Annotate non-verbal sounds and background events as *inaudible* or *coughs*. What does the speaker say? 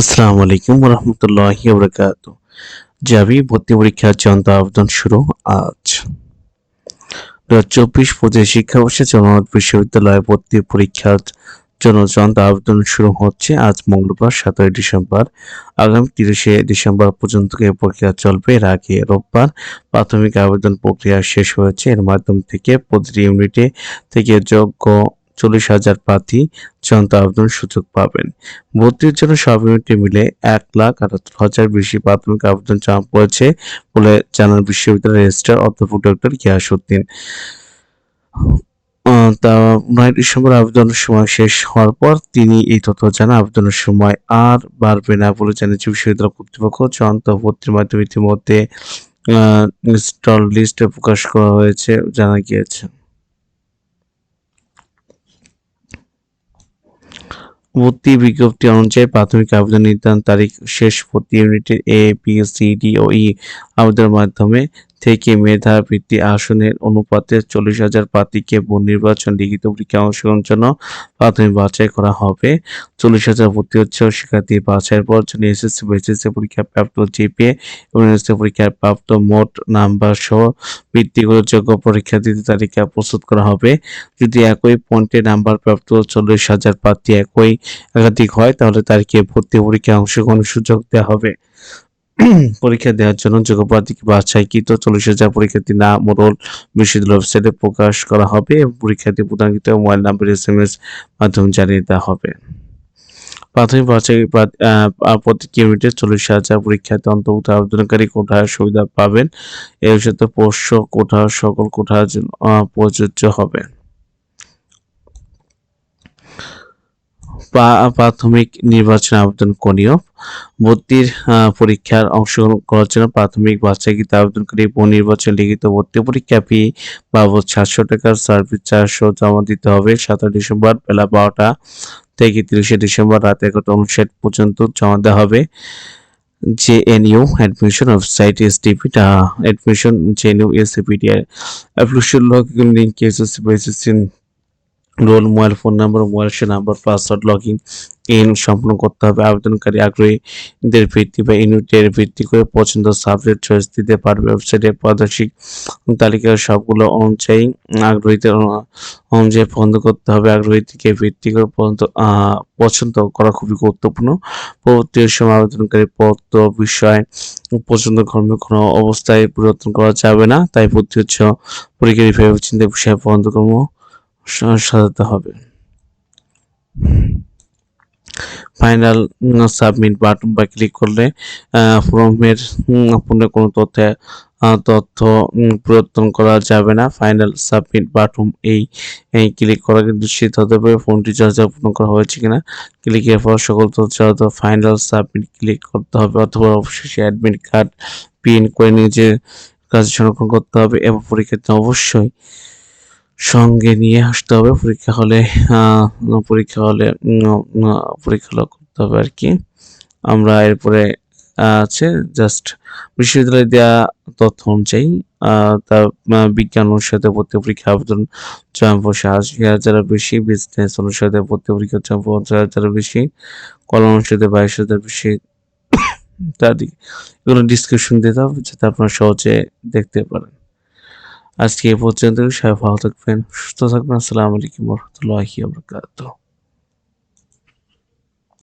আসসালামু আলাইকুম রহমতুল্লাহি বরকাত জাবি, ভর্তি পরীক্ষার চূড়ান্ত আবেদন শুরু আজ। দু হাজার চব্বিশ পঁচিশ শিক্ষাবর্ষে জগন্নাথ বিশ্ববিদ্যালয়ে ভর্তি পরীক্ষার জন্য চূড়ান্ত আবেদন শুরু হচ্ছে আজ মঙ্গলবার, সতেরোই ডিসেম্বর। আগামী তিরিশে ডিসেম্বর পর্যন্ত এই প্রক্রিয়া চলবে। এর আগে রোববার প্রাথমিক আবেদন প্রক্রিয়া শেষ হয়েছে। এর মাধ্যম থেকে প্রতিটি ইউনিটে থেকে যোগ্য চল্লিশ হাজার প্রার্থী চূড়ান্ত আবেদন সুযোগ পাবেন। ভর্তির জন্য সব মিলে এক লাখ আটাত্তর হাজার বেশি প্রাথমিক আবেদন জমা পড়েছে বলে জানান বিশ্ববিদ্যালয়ের রেজিস্ট্রার অধ্যাপক ডক্টর গিয়াসউদ্দিন। আহ, তা নয় ডিসেম্বর আবেদনের সময় শেষ হওয়ার পর তিনি এই তথ্য জানান আবেদনের সময় আর বাড়বে না বলে জানিয়েছে বিশ্ববিদ্যালয় কর্তৃপক্ষ। চূড়ান্ত ভর্তির মাধ্যমে ইতিমধ্যে ইনস্টল লিস্টে প্রকাশ করা হয়েছে জানা গিয়েছে। ভর্তি বিজ্ঞপ্তি অনুযায়ী প্রাথমিক আবেদন নির্ধারণ তারিখ শেষ ভর্তি ইউনিটের এ বি সি ডি ও ই আবেদনের মাধ্যমে থেকে মেধা ভিত্তি আসনের অনুপাতে চল্লিশ হাজার প্রার্থীকে বহু নির্বাচন লিখিত পরীক্ষা অংশগ্রহণের জন্য প্রাথমিক বাছাই করা হবে। চল্লিশ হাজার ভর্তি হচ্ছে শিক্ষার্থী বাছাইয়ের পর জন্য এসএসসি এসএসসি পরীক্ষা প্রাপ্ত জিপিএ এবং এসএসসি পরীক্ষায় প্রাপ্ত মোট নাম্বার সহ ভিত্তি করে যোগ্য পরীক্ষার্থীদের তালিকা প্রস্তুত করা হবে। যদি একই পয়েন্টে নাম্বার প্রাপ্ত চল্লিশ হাজার প্রার্থী একই একাধিক হয়, তাহলে তাদেরকে ভর্তি পরীক্ষায় অংশগ্রহণের সুযোগ দেওয়া হবে। পরীক্ষা দেওয়ার জন্য যোগ্য প্রার্থীকে বাছাইকৃত চল্লিশ হাজার পরীক্ষার্থী নাম মোড়ল বিশ্ববিদ্যালয় ওয়েবসাইটে প্রকাশ করা হবে এবং পরীক্ষার্থী প্রদানকৃত mobile number S M S মাধ্যমে জানিয়ে দেওয়া হবে। প্রাথমিক বাছাই প্রা- আহ, আহ, প্রত্যেক ইউনিটে চল্লিশ হাজার পরীক্ষার্থী অন্তর্ভুক্ত আবেদনকারী কোঠার সুবিধা পাবেন। এর সাথে পোষ্য কোঠা সকল জন্য প্রযোজ্য হবে। প্রাথমিক নির্বাচন আবেদন করণীয় ভর্তির পরীক্ষার অংশগ্রহণ করার জন্য প্রাথমিক বাছাইকৃত আবেদনকারী নির্বাচন লিখিত ভর্তি পরীক্ষা ফি বাবদ সাতশো টাকার সার্ভিস চারশো জমা দিতে হবে। সাতই ডিসেম্বর বেলা বারোটা থেকে তিরিশে ডিসেম্বর রাত এগারোটা উনষাট পর্যন্ত জমা দেওয়া হবে। JNU admission website, SDP admission JNU, SDP application login link বা SSC roll, mobile phone number, mobile say number, password, login in সম্পূর্ণ করতে হবে। আবেদনকারী আগ্রহীদের ভিত্তি বা ইউনিটের ভিত্তি করে পছন্দ সাবজেক্ট চয়েস দিতে পারবে। ওয়েবসাইটে প্রাদেশিক তালিকার সবগুলো অনুযায়ী আগ্রহীদের অনুযায়ী পছন্দ করতে হবে। আগ্রহীকে ভিত্তি করে পছন্দ পছন্দ করা খুবই গুরুত্বপূর্ণ। পরবর্তী সময় আবেদনকারী পত্র বিষয় পছন্দ কর্মে কোনো অবস্থায় পরিবর্তন করা যাবে না। তাই ভর্তি হচ্ছে পরীক্ষার ভেবে চিন্তা বিষয়ে পছন্দ কর্ম সাজাতে হবে। ফাইনাল সাবমিট বাটন বা ক্লিক করলে ফর্মের পূর্ণ কোনো তথ্য তথ্য পরিবর্তন করা যাবে না। ফাইনাল সাবমিট বাটন এই ক্লিক করা কিন্তু হতে হবে ফোনটি চার্জার পূর্ণ করা হয়েছে কিনা। ক্লিকের পর সকল তথ্য ফাইনাল সাবমিট ক্লিক করতে হবে অথবা অবশেষে অ্যাডমিট কার্ড পিন করে নিজের কাজ সংরক্ষণ করতে হবে এবং পরীক্ষার্থী অবশ্যই সঙ্গে নিয়ে আসতে হবে পরীক্ষা হলে পরীক্ষা হলে পরীক্ষা করতে হবে আর কি। আমরা এরপরে আছে জাস্ট বিশ্ববিদ্যালয়ে দেওয়া তথ্য অনুযায়ী তার আহ, বিজ্ঞান অনুষদে ভর্তি পরীক্ষা আবেদন জমা পড়ছে আশি হাজারের বেশি বিজনেস অনুষদে ভর্তি পরীক্ষা জমা পঞ্চাশ হাজারের বেশি কলা অনুষদে বাইশ হাজার বেশি *coughs* ইত্যাদি। এগুলো ডিসক্রিপশন দিতে হবে যাতে আপনারা সহজে দেখতে পারেন। আজকে এ পর্যন্ত সবাই ভালো থাকবেন সুস্থ থাকবেন আসসালামু আলাইকুম রহমতুল্লাহি